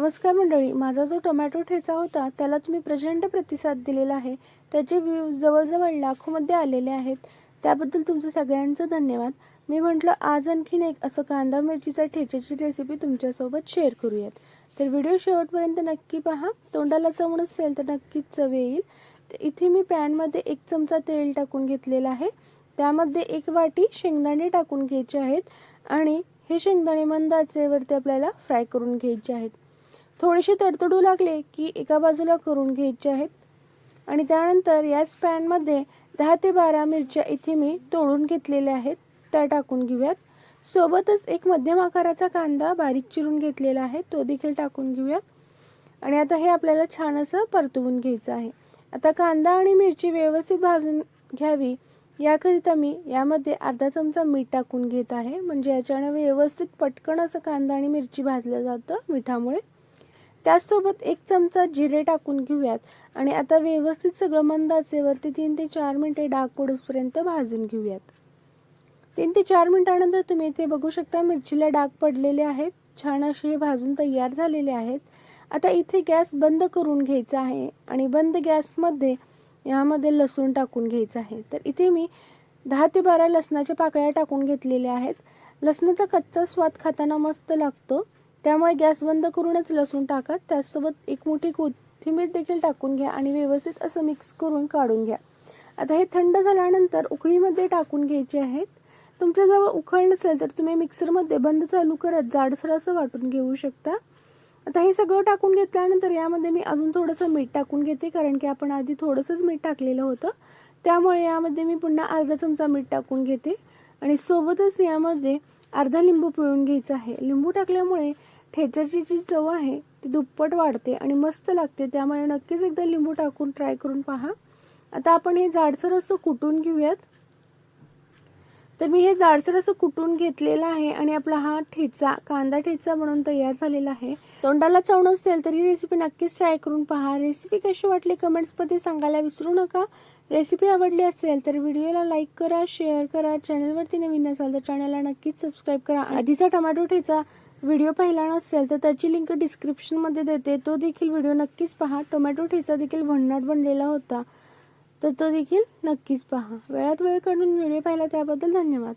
नमस्कार मंडळी माझा जो टोमॅटो ठेचा होता त्याला तुम्ही प्रचंड प्रतिसाद दिलेला आहे. त्याचे व्ह्यूज जवळजवळ लाखोमध्ये आलेले आहेत. त्याबद्दल तुमचं सगळ्यांचं धन्यवाद. मी म्हटलं आज आणखीन एक असं कांदा मिरचीचा ठेच्याची रेसिपी तुमच्यासोबत शेअर करूयात. तर व्हिडिओ शेवटपर्यंत नक्की पहा. तोंडाला चवण असेल तर नक्कीच चव येईल. तर इथे मी पॅनमध्ये एक चमचा तेल टाकून घेतलेलं आहे. त्यामध्ये एक वाटी शेंगदाणे टाकून घ्यायचे आहेत. आणि हे शेंगदाणे मंदाचेवरती आपल्याला फ्राय करून घ्यायचे आहेत. थोडेसे तडतडू लागले की एका बाजूला करून घ्यायचे आहेत. आणि त्यानंतर याच पॅनमध्ये दहा ते बारा मिरच्या इथे मी तोडून घेतलेल्या आहेत. त्या टाकून घेऊयात. सोबतच एक मध्यम आकाराचा कांदा बारीक चिरून घेतलेला आहे. तो देखील टाकून घेऊयात. आणि आता हे आपल्याला छान असं परतवून घ्यायचं आहे. आता कांदा आणि मिरची व्यवस्थित भाजून घ्यावी. याकरिता मी यामध्ये अर्धा चमचा मीठ टाकून घेत आहे. म्हणजे याच्याने व्यवस्थित पटकन असं कांदा आणि मिरची भाजलं जातं मिठामुळे. त्याचसोबत एक चमचा जिरे टाकून घेऊयात. आणि आता व्यवस्थित सगळं मंदाचेवरती तीन ते चार मिनटे डाग पडूसपर्यंत भाजून घेऊयात. तीन ते चार मिनिटानंतर तुम्ही इथे बघू शकता मिरचीला डाग पडलेले आहेत. छान असे हे भाजून तयार झालेले आहेत. आता इथे गॅस बंद करून घ्यायचा आहे. आणि बंद गॅसमध्ये यामध्ये लसूण टाकून घ्यायचं आहे. तर इथे मी दहा ते बारा लसणाच्या पाकळ्या टाकून घेतलेल्या आहेत. लसणाचा कच्चा स्वाद खाताना मस्त लागतो. त्यामुळे गॅस बंद करूनच लसूण टाका त्याचसोबत एक मोठी कोथिंबीर देखील टाकून घ्या आणि व्यवस्थित असं मिक्स करून काढून घ्या. आता हे थंड झाल्यानंतर उकळीमध्ये टाकून घ्यायचे आहेत. तुमच्याजवळ उखळ नसेल तर तुम्ही मिक्सरमध्ये बंद चालू करत जाडसर असं वाटून घेऊ शकता. आता हे सगळं टाकून घेतल्यानंतर यामध्ये मी अजून थोडंसं मीठ टाकून घेते कारण की आपण आधी थोडंसंच मीठ टाकलेलं होतं. त्यामुळे यामध्ये मी पुन्हा अर्धा चमचा मीठ टाकून घेते. आणि सोबतच यामध्ये अर्धा लिंबू पिळून घ्यायचा आहे. लिंबू टाकल्यामुळे ठेच्याची जी चव आहे ती दुप्पट वाढते आणि मस्त लागते. त्यामुळे नक्कीच एकदा लिंबू टाकून ट्राय करून पहा. आता आपण हे जाडसर असं कुटून घेऊयात. तर मी हे जाडसर असं कुटून घेतलेलं आहे आणि आपला हा ठेचा कांदा ठेचा म्हणून तयार झालेला आहे. तोंडाला चव नसेल तर ही रेसिपी नक्कीच ट्राय करून पहा. रेसिपी कशी वाटली कमेंट्समध्ये सांगायला विसरू नका. रेसिपी आवडली असेल तर व्हिडिओला लाईक करा शेअर करा. चॅनलवरती नवीन असाल तर चॅनलला नक्कीच सबस्क्राईब करा. आधीचा टोमॅटो ठेचा व्हिडिओ पाहिला नसेल तर त्याची लिंक डिस्क्रिप्शनमध्ये देते. तो देखील व्हिडिओ नक्कीच पहा. टोमॅटो ठेचा देखील भन्नाट बनलेला होता. तर तो देखील नक्कीच पहा. वेळात वेळ काढून व्हिडिओ पाहिला त्याबद्दल धन्यवाद.